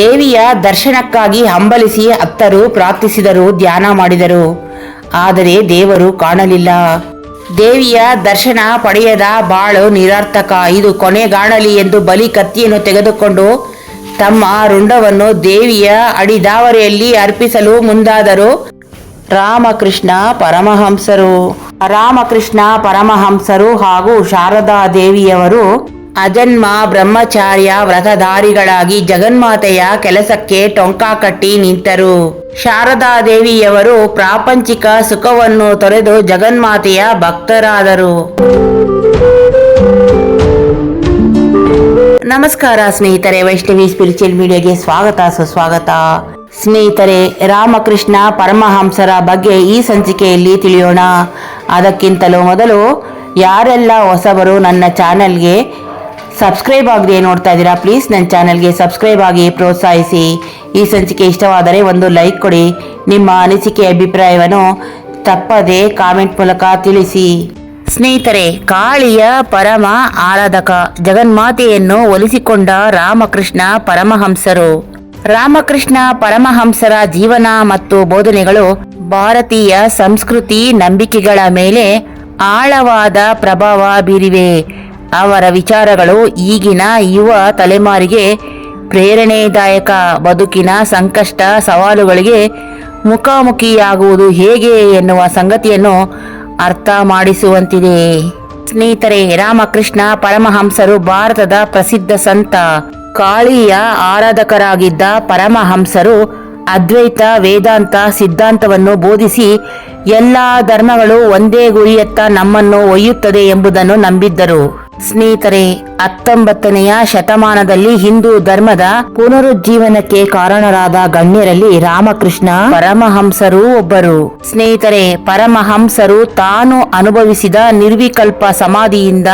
ದೇವಿಯ ದರ್ಶನಕ್ಕಾಗಿ ಹಂಬಲಿಸಿ ಅತ್ತರು ಪ್ರಾರ್ಥಿಸಿದರು, ಧ್ಯಾನ ಮಾಡಿದರು. ಆದರೆ ದೇವರು ಕಾಣಲಿಲ್ಲ. ದೇವಿಯ ದರ್ಶನ ಪಡೆಯದ ಬಾಳು ನಿರರ್ಥಕ, ಇದು ಕೊನೆಗಾಣಲಿ ಎಂದು ಬಲಿ ಕತ್ತಿಯನ್ನು ತೆಗೆದುಕೊಂಡು ತಮ್ಮ ರುಂಡವನ್ನು ದೇವಿಯ ಅಡಿದಾವರೆಯಲ್ಲಿ ಅರ್ಪಿಸಲು ಮುಂದಾದರು. ರಾಮಕೃಷ್ಣ ಪರಮಹಂಸರು. ರಾಮಕೃಷ್ಣ ಪರಮಹಂಸರು ಹಾಗೂ ಶಾರದಾ ದೇವಿಯವರು ಅಜನ್ಮ, ಬ್ರಹ್ಮಚಾರ್ಯ, ವ್ರತಧಾರಿಗಳಾಗಿ ಜಗನ್ಮಾತೆಯ ಕೆಲಸಕ್ಕೆ ಟೊಂಕ ಕಟ್ಟಿ ನಿಂತರು. ಶಾರದಾದೇವಿಯವರು ಪ್ರಾಪಂಚಿಕ ಸುಖವನ್ನು ತೊರೆದು ಜಗನ್ಮಾತೆಯ ಭಕ್ತರಾದರು. ನಮಸ್ಕಾರ ಸ್ನೇಹಿತರೆ, ವೈಷ್ಣವಿ ಸ್ಪಿರಿಚುವಲ್ ಮೀಡಿಯಾಗೆ ಸ್ವಾಗತ, ಸುಸ್ವಾಗತ. ಸ್ನೇಹಿತರೆ, ರಾಮಕೃಷ್ಣ ಪರಮಹಂಸರ ಬಗ್ಗೆ ಈ ಸಂಚಿಕೆಯಲ್ಲಿ ತಿಳಿಯೋಣ. ಅದಕ್ಕಿಂತಲೂ ಮೊದಲು ಯಾರೆಲ್ಲ ಹೊಸಬರು ನನ್ನ ಚಾನೆಲ್ಗೆ ಸಬ್ಸ್ಕ್ರೈಬ್ ಆಗದೆ ನೋಡ್ತಾ ಇದ್ದೀರಾ ಪ್ಲೀಸ್ ನನ್ನ ಚಾನಲ್ಗೆ ಸಬ್ಸ್ಕ್ರೈಬ್ ಆಗಿ ಪ್ರೋತ್ಸಾಹಿಸಿ. ಈ ಸಂಚಿಕೆ ಇಷ್ಟವಾದರೆ ಒಂದು ಲೈಕ್ ಕೊಡಿ. ನಿಮ್ಮ ಅನಿಸಿಕೆ ಅಭಿಪ್ರಾಯವನ್ನು ತಪ್ಪದೆ ಕಾಮೆಂಟ್ ಮೂಲಕ ತಿಳಿಸಿ. ಸ್ನೇಹಿತರೆ, ಕಾಳಿಯ ಪರಮ ಆರಾಧಕ ಜಗನ್ಮಾತೆಯನ್ನು ಒಲಿಸಿಕೊಂಡ ರಾಮಕೃಷ್ಣ ಪರಮಹಂಸರು. ರಾಮಕೃಷ್ಣ ಪರಮಹಂಸರ ಜೀವನ ಮತ್ತು ಬೋಧನೆಗಳು ಭಾರತೀಯ ಸಂಸ್ಕೃತಿ ನಂಬಿಕೆಗಳ ಮೇಲೆ ಆಳವಾದ ಪ್ರಭಾವ ಬೀರಿವೆ. ಅವರ ವಿಚಾರಗಳು ಈಗಿನ ಯುವ ತಲೆಮಾರಿಗೆ ಪ್ರೇರಣೆದಾಯಕ ಬದುಕಿನ ಸಂಕಷ್ಟ ಸವಾಲುಗಳಿಗೆ ಮುಖಾಮುಖಿಯಾಗುವುದು ಹೇಗೆ ಎನ್ನುವ ಸಂಗತಿಯನ್ನು ಅರ್ಥ ಮಾಡಿಸುವಂತಿದೆ. ಸ್ನೇಹಿತರೆ, ರಾಮಕೃಷ್ಣ ಪರಮಹಂಸರು ಭಾರತದ ಪ್ರಸಿದ್ಧ ಸಂತ. ಕಾಳಿಯ ಆರಾಧಕರಾಗಿದ್ದ ಪರಮಹಂಸರು ಅದ್ವೈತ ವೇದಾಂತ ಸಿದ್ಧಾಂತವನ್ನು ಬೋಧಿಸಿ ಎಲ್ಲ ಧರ್ಮಗಳು ಒಂದೇ ಗುರಿಯತ್ತ ನಮ್ಮನ್ನು ಒಯ್ಯುತ್ತದೆ ಎಂಬುದನ್ನು ನಂಬಿದ್ದರು. ಸ್ನೇಹಿತರೆ, ಹತ್ತೊಂಬತ್ತನೆಯ ಶತಮಾನದಲ್ಲಿ ಹಿಂದೂ ಧರ್ಮದ ಪುನರುಜ್ಜೀವನಕ್ಕೆ ಕಾರಣರಾದ ಗಣ್ಯರಲ್ಲಿ ರಾಮಕೃಷ್ಣ ಪರಮಹಂಸರು ಒಬ್ಬರು. ಸ್ನೇಹಿತರೆ, ಪರಮಹಂಸರು ತಾನು ಅನುಭವಿಸಿದ ನಿರ್ವಿಕಲ್ಪ ಸಮಾಧಿಯಿಂದ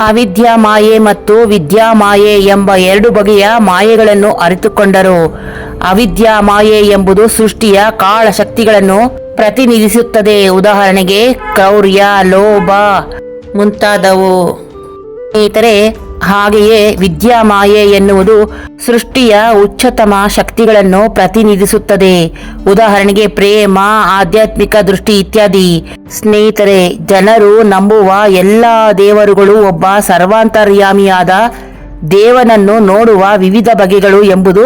ಅವಿದ್ಯಾ ಮಾಯೆ ಮತ್ತು ವಿದ್ಯಾ ಮಾಯೆ ಎಂಬ ಎರಡು ಬಗೆಯ ಮಾಯೆಗಳನ್ನು ಅರಿತುಕೊಂಡರು. ಅವಿದ್ಯಾ ಮಾಯೆ ಎಂಬುದು ಸೃಷ್ಟಿಯ ಕಾಳ ಶಕ್ತಿಗಳನ್ನು ಪ್ರತಿನಿಧಿಸುತ್ತದೆ. ಉದಾಹರಣೆಗೆ, ಕ್ರೌರ್ಯ, ಲೋಭ ಮುಂತಾದವು. ಸ್ನೇಹಿತರೆ, ಹಾಗೆಯೇ ವಿದ್ಯಾಮಾಯೆ ಎನ್ನುವುದು ಸೃಷ್ಟಿಯ ಉಚ್ಚತಮ ಶಕ್ತಿಗಳನ್ನು ಪ್ರತಿನಿಧಿಸುತ್ತದೆ. ಉದಾಹರಣೆಗೆ ಪ್ರೇಮ, ಆಧ್ಯಾತ್ಮಿಕ ದೃಷ್ಟಿ ಇತ್ಯಾದಿ. ಸ್ನೇಹಿತರೆ, ಜನರು ನಂಬುವ ಎಲ್ಲ ದೇವರುಗಳು ಒಬ್ಬ ಸರ್ವಾಂತರ್ಯಾಮಿಯಾದ ದೇವನನ್ನು ನೋಡುವ ವಿವಿಧ ಬಗೆಗಳು ಎಂಬುದು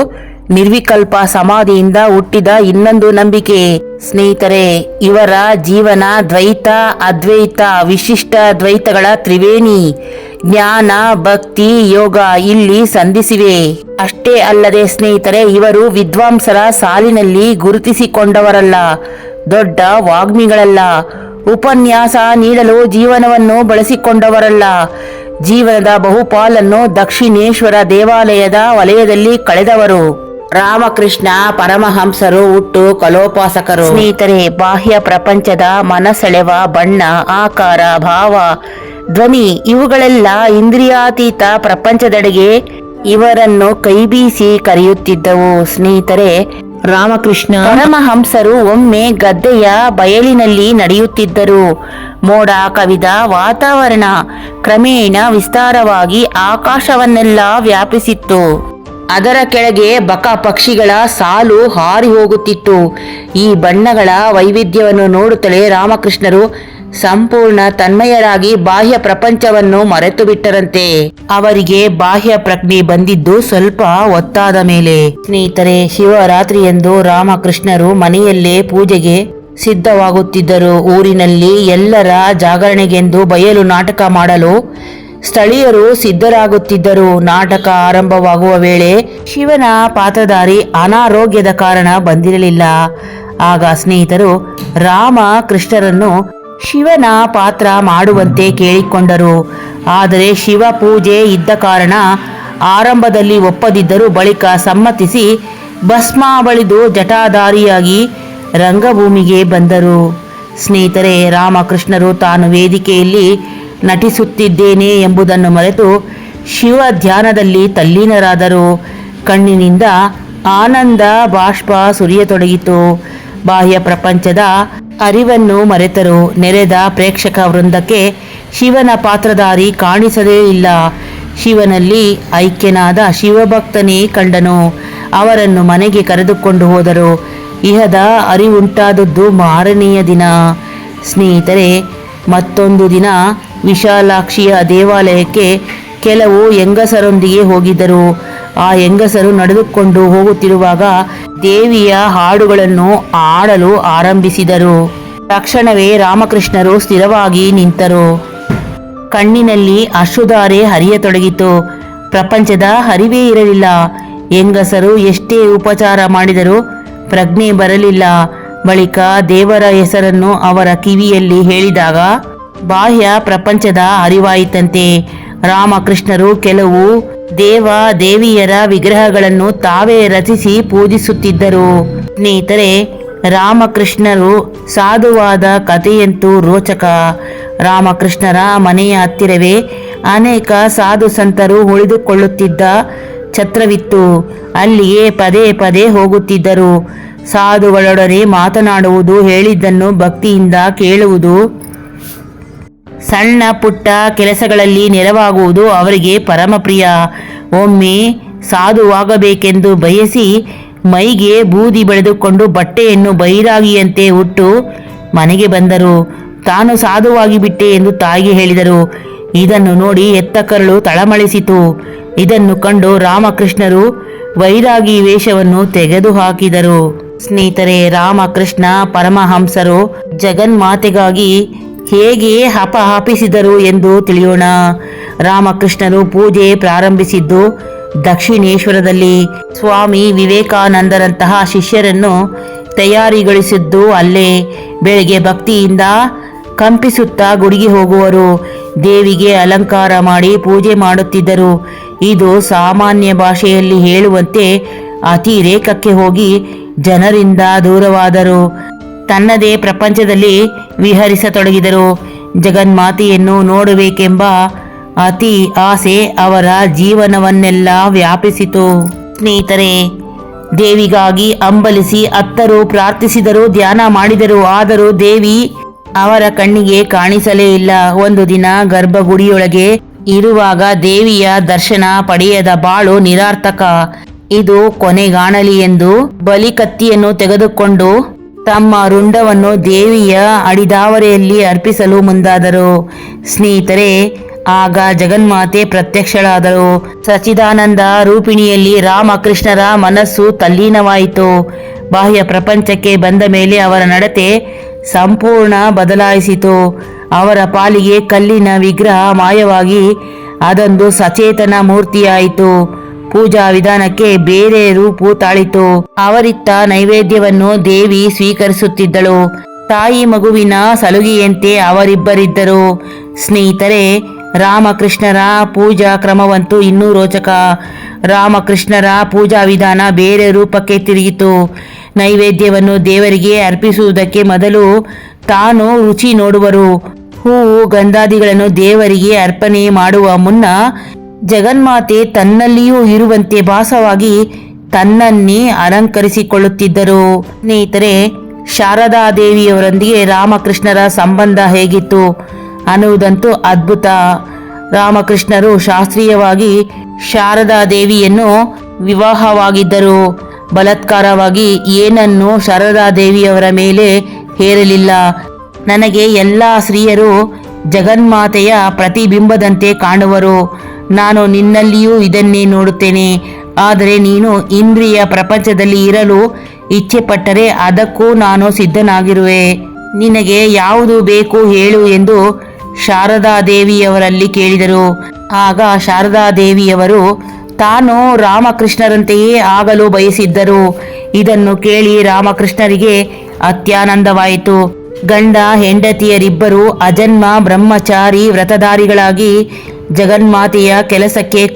ನಿರ್ವಿಕಲ್ಪ ಸಮಾಧಿಯಿಂದ ಹುಟ್ಟಿದ ಇನ್ನೊಂದು ನಂಬಿಕೆ. ಸ್ನೇಹಿತರೆ, ಇವರ ಜೀವನ ದ್ವೈತ, ಅದ್ವೈತ, ವಿಶಿಷ್ಟ ದ್ವೈತಗಳ ತ್ರಿವೇಣಿ. ಜ್ಞಾನ, ಭಕ್ತಿ, ಯೋಗ ಇಲ್ಲಿ ಸಂಧಿಸಿವೆ. ಅಷ್ಟೇ ಅಲ್ಲದೆ ಸ್ನೇಹಿತರೆ, ಇವರು ವಿದ್ವಾಂಸರ ಸಾಲಿನಲ್ಲಿ ಗುರುತಿಸಿಕೊಂಡವರಲ್ಲ, ದೊಡ್ಡ ವಾಗ್ಮಿಗಳಲ್ಲ. ಉಪನ್ಯಾಸ ನೀಡಲು ಜೀವನವನ್ನು ಬಳಸಿಕೊಂಡವರಲ್ಲ. ಜೀವನದ ಬಹುಪಾಲನ್ನು ದಕ್ಷಿಣೇಶ್ವರ ದೇವಾಲಯದ ವಲಯದಲ್ಲಿ ಕಳೆದವರು. ರಾಮಕೃಷ್ಣ ಪರಮಹಂಸರು ಹುಟ್ಟು ಕಲೋಪಾಸಕರು. ಸ್ನೇಹಿತರೆ ಬಾಹ್ಯ ಪ್ರಪಂಚದ ಮನಸೆಳೆವ ಬಣ್ಣ ಆಕಾರ ಭಾವ ಧ್ವನಿ ಇವುಗಳೆಲ್ಲ ಇಂದ್ರಿಯಾತೀತ ಪ್ರಪಂಚದೆಡೆಗೆ ಇವರನ್ನು ಕೈಬೀಸಿ ಕರೆಯುತ್ತಿದ್ದವು. ಸ್ನೇಹಿತರೆ ರಾಮಕೃಷ್ಣ. ಪರಮಹಂಸರು ಒಮ್ಮೆ ಗದ್ದೆಯ ಬಯಲಿನಲ್ಲಿ ನಡೆಯುತ್ತಿದ್ದರು. ಮೋಡ ಕವಿದ ವಾತಾವರಣ ಕ್ರಮೇಣ ವಿಸ್ತಾರವಾಗಿ ಆಕಾಶವನ್ನೆಲ್ಲ ವ್ಯಾಪಿಸಿತ್ತು. ಅದರ ಕೆಳಗೆ ಬಕ ಪಕ್ಷಿಗಳ ಸಾಲು ಹಾರಿ ಹೋಗುತ್ತಿತ್ತು. ಈ ಬಣ್ಣಗಳ ವೈವಿಧ್ಯವನ್ನು ನೋಡುತ್ತಲೇ ರಾಮಕೃಷ್ಣರು ಸಂಪೂರ್ಣ ತನ್ಮಯರಾಗಿ ಬಾಹ್ಯ ಪ್ರಪಂಚವನ್ನು ಮರೆತು ಬಿಟ್ಟರಂತೆ ಅವರಿಗೆ ಬಾಹ್ಯ ಪ್ರಜ್ಞೆ ಬಂದಿದ್ದು ಸ್ವಲ್ಪ ಒತ್ತಾದ ಮೇಲೆ. ಸ್ನೇಹಿತರೆ, ಶಿವರಾತ್ರಿಯಂದು ರಾಮಕೃಷ್ಣರು ಮನೆಯಲ್ಲೇ ಪೂಜೆಗೆ ಸಿದ್ಧವಾಗುತ್ತಿದ್ದರು. ಊರಿನಲ್ಲಿ ಎಲ್ಲರ ಜಾಗರಣೆಗೆಂದು ಬಯಲು ನಾಟಕ ಮಾಡಲು ಸ್ಥಳೀಯರು ಸಿದ್ಧರಾಗುತ್ತಿದ್ದರು ನಾಟಕ ಆರಂಭವಾಗುವ ವೇಳೆ ಶಿವನ ಪಾತ್ರಧಾರಿ ಅನಾರೋಗ್ಯದ ಕಾರಣ ಬಂದಿರಲಿಲ್ಲ. ಆಗ ಸ್ನೇಹಿತರು ರಾಮ ಕೃಷ್ಣರನ್ನು ಶಿವನ ಪಾತ್ರ ಮಾಡುವಂತೆ ಕೇಳಿಕೊಂಡರು. ಆದರೆ ಶಿವ ಪೂಜೆ ಇದ್ದ ಕಾರಣ ಆರಂಭದಲ್ಲಿ ಒಪ್ಪದಿದ್ದರೂ ಬಳಿಕ ಸಮ್ಮತಿಸಿ ಭಸ್ಮ ಬಳಿದು ಜಟಾಧಾರಿಯಾಗಿ ರಂಗಭೂಮಿಗೆ ಬಂದರು. ಸ್ನೇಹಿತರೆ, ರಾಮಕೃಷ್ಣರು ತಾನು ವೇದಿಕೆಯಲ್ಲಿ ನಟಿಸುತ್ತಿದ್ದೇನೆ ಎಂಬುದನ್ನು ಮರೆತು ಶಿವ ಧ್ಯಾನದಲ್ಲಿ ತಲ್ಲೀನರಾದರು. ಕಣ್ಣಿನಿಂದ ಆನಂದ ಬಾಷ್ಪ ಸುರಿಯತೊಡಗಿತು. ಬಾಹ್ಯ ಪ್ರಪಂಚದ ಅರಿವನ್ನು ಮರೆತರು. ನೆರೆದ ಪ್ರೇಕ್ಷಕ ವೃಂದಕ್ಕೆ ಶಿವನ ಪಾತ್ರಧಾರಿ ಕಾಣಿಸದೇ ಇಲ್ಲ. ಶಿವನಲ್ಲಿ ಐಕ್ಯನಾದ ಶಿವಭಕ್ತನೇ ಕಂಡನು. ಅವರನ್ನು ಮನೆಗೆ ಕರೆದುಕೊಂಡು ಹೋದರು. ಇಹದ ಅರಿವುಂಟಾದದ್ದು ಮಾರನೆಯ ದಿನ. ಸ್ನೇಹಿತರೆ, ಮತ್ತೊಂದು ದಿನ ವಿಶಾಲಾಕ್ಷಿಯ ದೇವಾಲಯಕ್ಕೆ ಕೆಲವು ಹೆಂಗಸರೊಂದಿಗೆ ಹೋಗಿದ್ದರು. ಆ ಹೆಂಗಸರು ನಡೆದುಕೊಂಡು ಹೋಗುತ್ತಿರುವಾಗ ದೇವಿಯ ಹಾಡುಗಳನ್ನು ಆಡಲು ಆರಂಭಿಸಿದರು. ತಕ್ಷಣವೇ ರಾಮಕೃಷ್ಣರು ಸ್ಥಿರವಾಗಿ ನಿಂತರು. ಕಣ್ಣಿನಲ್ಲಿ ಅಶ್ರುಧಾರೆ ಹರಿಯತೊಡಗಿತು. ಪ್ರಪಂಚದ ಹರಿವೇ ಇರಲಿಲ್ಲ. ಹೆಂಗಸರು ಎಷ್ಟೇ ಉಪಚಾರ ಮಾಡಿದರೂ ಪ್ರಜ್ಞೆ ಬರಲಿಲ್ಲ. ಬಳಿಕ ದೇವರ ಹೆಸರನ್ನು ಅವರ ಕಿವಿಯಲ್ಲಿ ಹೇಳಿದಾಗ ಬಾಹ್ಯ ಪ್ರಪಂಚದ ಅರಿವಾಯಿತಂತೆ. ರಾಮಕೃಷ್ಣರು ಕೆಲವು ದೇವ ದೇವಿಯರ ವಿಗ್ರಹಗಳನ್ನು ತಾವೇ ರಚಿಸಿ ಪೂಜಿಸುತ್ತಿದ್ದರು. ಸ್ನೇಹಿತರೆ, ರಾಮಕೃಷ್ಣರು ಸಾಧುವಾದ ಕಥೆಯಂತೂ ರೋಚಕ. ರಾಮಕೃಷ್ಣರ ಮನೆಯ ಹತ್ತಿರವೇ ಅನೇಕ ಸಾಧು ಸಂತರು ಉಳಿದುಕೊಳ್ಳುತ್ತಿದ್ದ ಛತ್ರವಿತ್ತು. ಅಲ್ಲಿಯೇ ಪದೇ ಪದೇ ಹೋಗುತ್ತಿದ್ದರು. ಸಾಧುಗಳೊಡನೆ ಮಾತನಾಡುವುದು ಹೇಳಿದ್ದನ್ನು ಭಕ್ತಿಯಿಂದ ಕೇಳುವುದು ಸಣ್ಣ ಪುಟ್ಟ ಕೆಲಸಗಳಲ್ಲಿ ನೆರವಾಗುವುದು ಅವರಿಗೆ ಪರಮಪ್ರಿಯ. ಒಮ್ಮೆ ಸಾಧುವಾಗಬೇಕೆಂದು ಬಯಸಿ ಮೈಗೆ ಬೂದಿ ಬೆಳೆದುಕೊಂಡು ಬಟ್ಟೆಯನ್ನು ಬೈರಾಗಿಯಂತೆ ಉಟ್ಟು ಮನೆಗೆ ಬಂದರು. ತಾನು ಸಾಧುವಾಗಿ ಬಿಟ್ಟೆ ಎಂದು ತಾಯಿಗೆ ಹೇಳಿದರು. ಇದನ್ನು ನೋಡಿ ಎತ್ತ ಕರಳು ತಳಮಳಿಸಿತು. ಇದನ್ನು ಕಂಡು ರಾಮಕೃಷ್ಣರು ವೈರಾಗಿ ವೇಷವನ್ನು ತೆಗೆದುಹಾಕಿದರು. ಸ್ನೇಹಿತರೆ, ರಾಮಕೃಷ್ಣ ಪರಮಹಂಸರು ಜಗನ್ಮಾತೆಗಾಗಿ ಹೇಗೆ ಹಪಹಪಿಸಿದರು ಎಂದು ತಿಳಿಯೋಣ. ರಾಮಕೃಷ್ಣರು ಪೂಜೆ ಪ್ರಾರಂಭಿಸಿದ್ದು ದಕ್ಷಿಣೇಶ್ವರದಲ್ಲಿ. ಸ್ವಾಮಿ ವಿವೇಕಾನಂದರಂತಹ ಶಿಷ್ಯರನ್ನು ತಯಾರಿಗೊಳಿಸಿದ್ದು ಅಲ್ಲೇ. ಬೆಳಗ್ಗೆ ಭಕ್ತಿಯಿಂದ ಕಂಪಿಸುತ್ತಾ ಗುಡಿಗೆ ಹೋಗುವರು. ದೇವಿಗೆ ಅಲಂಕಾರ ಮಾಡಿ ಪೂಜೆ ಮಾಡುತ್ತಿದ್ದರು. ಇದು ಸಾಮಾನ್ಯ ಭಾಷೆಯಲ್ಲಿ ಹೇಳುವಂತೆ ಅತಿರೇಕಕ್ಕೆ ಹೋಗಿ ಜನರಿಂದ ದೂರವಾದರು. ತನ್ನದೇ ಪ್ರಪಂಚದಲ್ಲಿ ವಿಹರಿಸತೊಡಗಿದರು. ಜಗನ್ಮಾತೆಯನ್ನು ನೋಡಬೇಕೆಂಬ ಅತಿ ಆಸೆ ಅವರ ಜೀವನವನ್ನೆಲ್ಲ ವ್ಯಾಪಿಸಿತು. ಸ್ನೇಹಿತರೆ, ದೇವಿಗಾಗಿ ಅಂಬಲಿಸಿ ಅತ್ತರು ಪ್ರಾರ್ಥಿಸಿದರು ಧ್ಯಾನ ಮಾಡಿದರು. ಆದರೂ ದೇವಿ ಅವರ ಕಣ್ಣಿಗೆ ಕಾಣಿಸಲೇ ಇಲ್ಲ. ಒಂದು ದಿನ ಗರ್ಭಗುಡಿಯೊಳಗೆ ಇರುವಾಗ ದೇವಿಯ ದರ್ಶನ ಪಡೆಯದ ಬಾಳು ನಿರಾರ್ಥಕ. ಇದು ಕೊನೆಗಾಣಲಿ ಎಂದು ಬಲಿಕತ್ತಿಯನ್ನು ತೆಗೆದುಕೊಂಡು ತಮ್ಮ ರುಂಡವನ್ನು ದೇವಿಯ ಅಡಿದಾವರೆಯಲ್ಲಿ ಅರ್ಪಿಸಲು ಮುಂದಾದರು. ಸ್ನೇಹಿತರೆ, ಆಗ ಜಗನ್ಮಾತೆ ಪ್ರತ್ಯಕ್ಷಳಾದರು ಸಚಿದಾನಂದ ರೂಪಿಣಿಯಲ್ಲಿ ರಾಮಕೃಷ್ಣರ ಮನಸ್ಸು ತಲ್ಲೀನವಾಯಿತು. ಬಾಹ್ಯ ಪ್ರಪಂಚಕ್ಕೆ ಬಂದ ಮೇಲೆ ಅವರ ನಡತೆ ಸಂಪೂರ್ಣ ಬದಲಾಯಿಸಿತು. ಅವರ ಪಾಲಿಗೆ ಕಲ್ಲಿನ ವಿಗ್ರಹ ಮಾಯವಾಗಿ ಅದೊಂದು ಸಚೇತನ ಮೂರ್ತಿಯಾಯಿತು. ಪೂಜಾ ವಿಧಾನಕ್ಕೆ ಬೇರೆ ರೂಪು ತಾಳಿತು. ಅವರಿತ್ತ ನೈವೇದ್ಯವನ್ನು ದೇವಿ ಸ್ವೀಕರಿಸುತ್ತಿದ್ದಳು. ತಾಯಿ ಮಗುವಿನ ಸಲುಗೆಯಂತೆ ಅವರಿಬ್ಬರಿದ್ದರು. ಸ್ನೇಹಿತರೆ, ರಾಮಕೃಷ್ಣರ ಪೂಜಾ ಕ್ರಮವಂತೂ ಇನ್ನೂ ರೋಚಕ. ರಾಮಕೃಷ್ಣರ ಪೂಜಾ ವಿಧಾನ ಬೇರೆ ರೂಪಕ್ಕೆ ತಿರುಗಿತು. ನೈವೇದ್ಯವನ್ನು ದೇವರಿಗೆ ಅರ್ಪಿಸುವುದಕ್ಕೆ ಮೊದಲು ತಾನು ರುಚಿ ನೋಡುವರು. ಹೂವು ಗಂಧಾದಿಗಳನ್ನು ದೇವರಿಗೆ ಅರ್ಪಣೆ ಮಾಡುವ ಮುನ್ನ ಜಗನ್ಮಾತೆ ತನ್ನಲ್ಲಿಯೂ ಇರುವಂತೆ ಭಾಸವಾಗಿ ತನ್ನನ್ನೇ ಅಲಂಕರಿಸಿಕೊಳ್ಳುತ್ತಿದ್ದರು. ಸ್ನೇಹಿತರೆ ಶಾರದಾ ದೇವಿಯವರೊಂದಿಗೆ ರಾಮಕೃಷ್ಣರ ಸಂಬಂಧ ಹೇಗಿತ್ತು ಅನ್ನುವುದಂತೂ ಅದ್ಭುತ. ರಾಮಕೃಷ್ಣರು ಶಾಸ್ತ್ರೀಯವಾಗಿ ಶಾರದಾ ದೇವಿಯನ್ನು ವಿವಾಹವಾಗಿದ್ದರು. ಬಲತ್ಕಾರವಾಗಿ ಏನನ್ನು ಶಾರದಾ ದೇವಿಯವರ ಮೇಲೆ ಹೇರಲಿಲ್ಲ. ನನಗೆ ಎಲ್ಲ ಸ್ತ್ರೀಯರು ಜಗನ್ಮಾತೆಯ ಪ್ರತಿಬಿಂಬದಂತೆ ಕಾಣುವರು. ನಾನು ನಿನ್ನಲ್ಲಿಯೂ ಇದನ್ನೇ ನೋಡುತ್ತೇನೆ. ಆದರೆ ನೀನು ಇಂದ್ರಿಯ ಪ್ರಪಂಚದಲ್ಲಿ ಇರಲು ಇಚ್ಛೆ ಪಟ್ಟರೆ ಅದಕ್ಕೂ ನಾನು ಸಿದ್ಧನಾಗಿರುವೆ. ನಿನಗೆ ಯಾವುದು ಬೇಕು ಹೇಳು ಎಂದು ಶಾರದಾದೇವಿಯವರಲ್ಲಿ ಕೇಳಿದರು. ಆಗ ಶಾರದಾದೇವಿಯವರು, ತಾನು ರಾಮಕೃಷ್ಣರಂತೆಯೇ ಆಗಲು ಬಯಸಿದ್ದರು. ಇದನ್ನು ಕೇಳಿ ರಾಮಕೃಷ್ಣರಿಗೆ ಅತ್ಯಾನಂದವಾಯಿತು. ಗಂಡ, ಹೆಂಡತಿಯರಿಬ್ಬರು ಅಜನ್ಮ, ಬ್ರಹ್ಮಚಾರಿ, ವ್ರತಧಾರಿಗಳಾಗಿ ಜಗನ್ಮಾತೆಯ ಕೆಲಸಕ್ಕೆ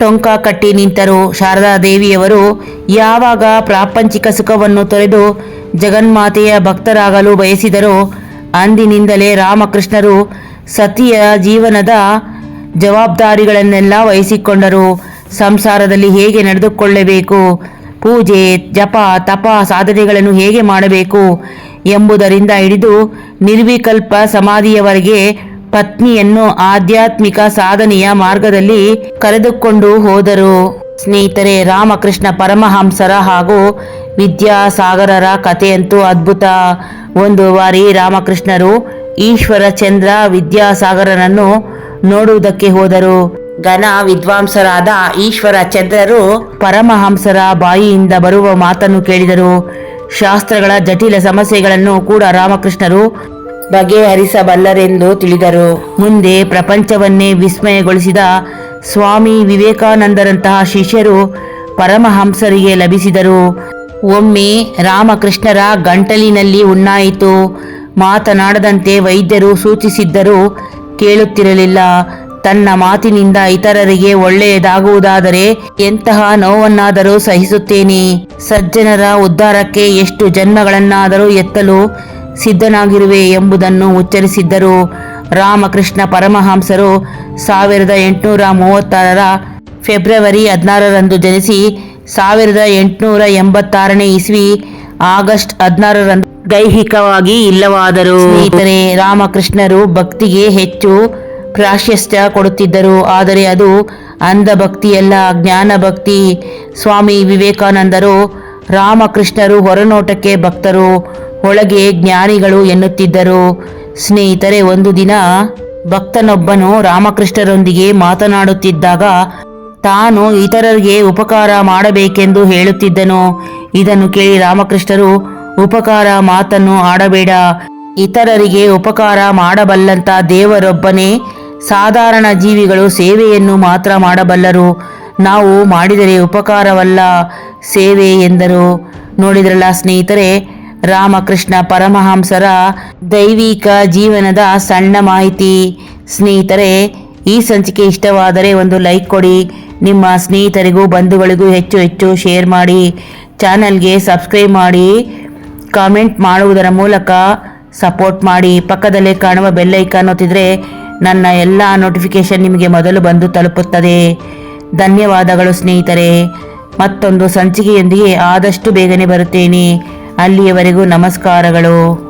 ಟೊಂಕ ಕಟ್ಟಿ ನಿಂತರು. ಶಾರದಾ ದೇವಿಯವರು ಯಾವಾಗ ಪ್ರಾಪಂಚಿಕ ಸುಖವನ್ನು ತೊರೆದು ಜಗನ್ಮಾತೆಯ ಭಕ್ತರಾಗಲು ಬಯಸಿದರೋ, ಅಂದಿನಿಂದಲೇ ರಾಮಕೃಷ್ಣರು ಸತಿಯ ಜೀವನದ ಜವಾಬ್ದಾರಿಗಳನ್ನೆಲ್ಲ ವಹಿಸಿಕೊಂಡರು. ಸಂಸಾರದಲ್ಲಿ ಹೇಗೆ ನಡೆದುಕೊಳ್ಳಬೇಕು? ಪೂಜೆ, ಜಪ, ತಪ ಸಾಧನೆಗಳನ್ನು ಹೇಗೆ ಮಾಡಬೇಕು? ಎಂಬುದರಿಂದ ಹಿಡಿದು ನಿರ್ವಿಕಲ್ಪ ಸಮಾಧಿಯವರೆಗೆ ಪತ್ನಿಯನ್ನು ಆಧ್ಯಾತ್ಮಿಕ ಸಾಧನೆಯ ಮಾರ್ಗದಲ್ಲಿ ಕರೆದುಕೊಂಡು ಹೋದರು. ಸ್ನೇಹಿತರೆ, ರಾಮಕೃಷ್ಣ ಪರಮಹಂಸರ ಹಾಗೂ ವಿದ್ಯಾಸಾಗರರ ಕಥೆಯಂತೂ ಅದ್ಭುತ. ಒಂದು ಬಾರಿ ರಾಮಕೃಷ್ಣರು ಈಶ್ವರ ಚಂದ್ರ ವಿದ್ಯಾಸಾಗರನನ್ನು ನೋಡುವುದಕ್ಕೆ ಹೋದರು. ಘನ ವಿದ್ವಾಂಸರಾದ ಈಶ್ವರ ಚಂದ್ರರು ಪರಮಹಂಸರ ಬಾಯಿಯಿಂದ ಬರುವ ಮಾತನ್ನು ಕೇಳಿದರು. ಶಾಸ್ತ್ರಗಳ ಜಟಿಲ ಸಮಸ್ಯೆಗಳನ್ನು ಕೂಡ ರಾಮಕೃಷ್ಣರು ಬಗೆಹರಿಸಬಲ್ಲರೆಂದು ತಿಳಿದರು. ಮುಂದೆ ಪ್ರಪಂಚವನ್ನೇ ವಿಸ್ಮಯಗೊಳಿಸಿದ ಸ್ವಾಮಿ ವಿವೇಕಾನಂದರಂತಹ ಶಿಷ್ಯರು ಪರಮಹಂಸರಿಗೆ ಲಭಿಸಿದರು. ಒಮ್ಮೆ ರಾಮಕೃಷ್ಣರ ಗಂಟಲಿನಲ್ಲಿ ಉಣ್ಣಾಯಿತು ಮಾತನಾಡದಂತೆ ವೈದ್ಯರು ಸೂಚಿಸಿದ್ದರೂ ಕೇಳುತ್ತಿರಲಿಲ್ಲ. ತನ್ನ ಮಾತಿನಿಂದ ಇತರರಿಗೆ ಒಳ್ಳೆಯದಾಗುವುದಾದರೆ ಎಂತಹ ನೋವನ್ನಾದರೂ ಸಹಿಸುತ್ತೇನೆ. ಸಜ್ಜನರ ಉದ್ಧಾರಕ್ಕೆ ಎಷ್ಟು ಜನ್ಮಗಳನ್ನಾದರೂ ಎತ್ತಲು ಸಿದ್ಧನಾಗಿರುವೆ ಎಂಬುದನ್ನು ಉಚ್ಚರಿಸಿದ್ದರು. ರಾಮಕೃಷ್ಣ ಪರಮಹಂಸರು ಸಾವಿರದ ಎಂಟುನೂರ ಮೂವತ್ತಾರರ ಫೆಬ್ರವರಿ ಹದಿನಾರರಂದು ಜನಿಸಿ, ಸಾವಿರದ ಎಂಟುನೂರ ಎಂಬತ್ತಾರನೇ ಇಸ್ವಿ ಆಗಸ್ಟ್ ಹದಿನಾರರಂದು ದೈಹಿಕವಾಗಿ ಇಲ್ಲವಾದರು. ಸ್ನೇಹಿತರೆ, ರಾಮಕೃಷ್ಣರು ಭಕ್ತಿಗೆ ಹೆಚ್ಚು ಪ್ರಾಶಸ್ತ್ಯ ಕೊಡುತ್ತಿದ್ದರು. ಆದರೆ ಅದು ಅಂಧ ಭಕ್ತಿಯಲ್ಲ ಜ್ಞಾನ ಭಕ್ತಿ ಸ್ವಾಮಿ ವಿವೇಕಾನಂದರು ರಾಮಕೃಷ್ಣರು ಹೊರನೋಟಕ್ಕೆ ಭಕ್ತರು, ಒಳಗೆ ಜ್ಞಾನಿಗಳು ಎನ್ನುತ್ತಿದ್ದರು. ಸ್ನೇಹಿತರೆ, ಒಂದು ದಿನ ಭಕ್ತನೊಬ್ಬನು ರಾಮಕೃಷ್ಣರೊಂದಿಗೆ ಮಾತನಾಡುತ್ತಿದ್ದಾಗ ತಾನು ಇತರರಿಗೆ ಉಪಕಾರ ಮಾಡಬೇಕೆಂದು ಹೇಳುತ್ತಿದ್ದನು. ಇದನ್ನು ಕೇಳಿ ರಾಮಕೃಷ್ಣರು, ಉಪಕಾರ ಮಾತನ್ನು ಆಡಬೇಡ. ಇತರರಿಗೆ ಉಪಕಾರ ಮಾಡಬಲ್ಲಂತ ದೇವರೊಬ್ಬನೇ ಸಾಧಾರಣ ಜೀವಿಗಳು ಸೇವೆಯನ್ನು ಮಾತ್ರ ಮಾಡಬಲ್ಲರು. ನಾವು ಮಾಡಿದರೆ ಉಪಕಾರವಲ್ಲ ಸೇವೆ ಎಂದರು. ನೋಡಿದ್ರಲ್ಲ ಸ್ನೇಹಿತರೆ, ರಾಮಕೃಷ್ಣ ಪರಮಹಂಸರ ದೈವಿಕ ಜೀವನದ ಸಣ್ಣ ಮಾಹಿತಿ. ಸ್ನೇಹಿತರೆ, ಈ ಸಂಚಿಕೆ ಇಷ್ಟವಾದರೆ ಒಂದು ಲೈಕ್ ಕೊಡಿ. ನಿಮ್ಮ ಸ್ನೇಹಿತರಿಗೂ, ಬಂಧುಗಳಿಗೂ ಹೆಚ್ಚು ಹೆಚ್ಚು ಶೇರ್ ಮಾಡಿ. ಚಾನಲ್ಗೆ ಸಬ್ಸ್ಕ್ರೈಬ್ ಮಾಡಿ. ಕಾಮೆಂಟ್ ಮಾಡುವುದರ ಮೂಲಕ ಸಪೋರ್ಟ್ ಮಾಡಿ. ಪಕ್ಕದಲ್ಲೇ ಕಾಣುವ ಬೆಲ್ ಐಕಾನ್ ಒತ್ತಿದ್ರೆ ನನ್ನ ಎಲ್ಲ ನೋಟಿಫಿಕೇಶನ್ ನಿಮಗೆ ಮೊದಲು ಬಂದು ತಲುಪುತ್ತದೆ. ಧನ್ಯವಾದಗಳು ಸ್ನೇಹಿತರೆ. ಮತ್ತೊಂದು ಸಂಚಿಕೆಯೊಂದಿಗೆ ಆದಷ್ಟು ಬೇಗನೆ ಬರುತ್ತೇನೆ. ಅಲ್ಲಿಯವರೆಗೂ ನಮಸ್ಕಾರಗಳು.